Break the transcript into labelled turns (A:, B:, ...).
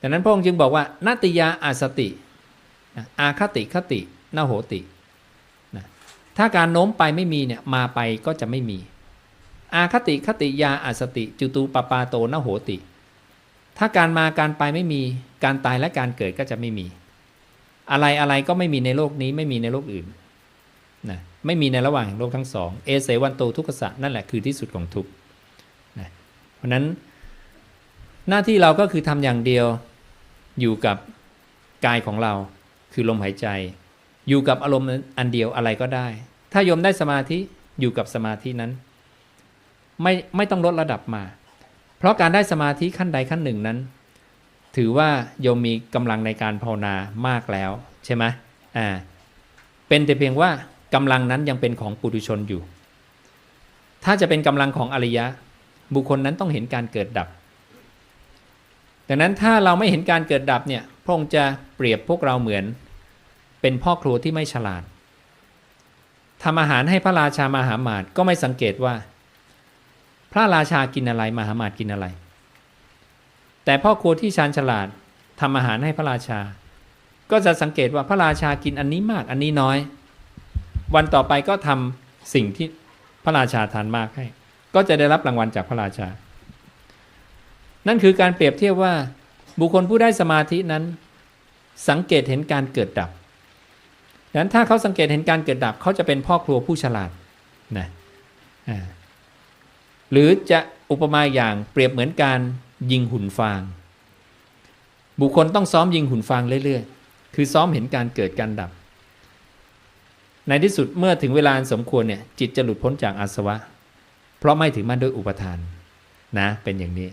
A: ดังนั้นพระองค์จึงบอกว่านาติยาอาสติ อาคติคตินาโหตินะถ้าการโน้มไปไม่มีเนี่ยมาไปก็จะไม่มี อาคติคติยาอาสติ จุตูปปาโตนาโหติ ถ้าการมาการไปไม่มีการตายและการเกิดก็จะไม่มี อะไรอะไรก็ไม่มีในโลกนี้ไม่มีในโลกอื่นนะไม่มีในระหว่างแห่งโลกทั้งสองเอเสวันโตทุกขสะนั่นแหละคือที่สุดของทุกนะเพราะนั้นหน้าที่เราก็คือทำอย่างเดียว อยู่กับกายของเรา คือลมหายใจ อยู่กับอารมณ์อันเดียวอะไรก็ได้ ถ้าโยมได้สมาธิอยู่กับสมาธินั้น ไม่ไม่ต้องลดระดับมา เพราะการได้สมาธิขั้นใดขั้นหนึ่งนั้น ถือว่าโยมมีกำลังในการภาวนามากแล้วใช่ไหมอ่าเป็นแต่เพียงว่ากำลังนั้นยังเป็นของปุถุชนอยู่ ถ้าจะเป็นกำลังของอริยะ บุคคลนั้นต้องเห็นการเกิดดับ ดังนั้นถ้าเราไม่เห็นการเกิดดับเนี่ยพระองค์จะเปรียบพวกเราเหมือน เป็นพ่อครัวที่ไม่ฉลาดทำอาหารให้พระราชามหามาตก็ไม่สังเกตว่า พระราชากินอะไรมหามาตกินอะไร แต่พ่อครัวที่ชาญฉลาดทำอาหารให้พระราชา ก็จะสังเกตว่าพระราชากินอันนี้มากอันนี้น้อย วันต่อไปก็ทำสิ่งที่พระราชาทานมากให้ ก็จะได้รับรางวัลจากพระราชา นั่นคือการเปรียบเทียบว่า บุคคลผู้ได้สมาธินั้น สังเกตเห็นการเกิดดับดังนั้นถ้าเขาสังเกตเห็นการเกิดดับเขาจะเป็นพ่อครัวผู้ฉลาดนะหรือจะอุปมาอย่างเปรียบเหมือนการยิงหุ่นฟาง บุคคลต้องซ้อมยิงหุ่นฟางเรื่อยๆ คือซ้อมเห็นการเกิดการดับ ในที่สุดเมื่อถึงเวลาสมควรเนี่ยจิตจะหลุดพ้นจากอาสวะ เพราะไม่ถือมั่นด้วยอุปทานนะเป็นอย่างนี้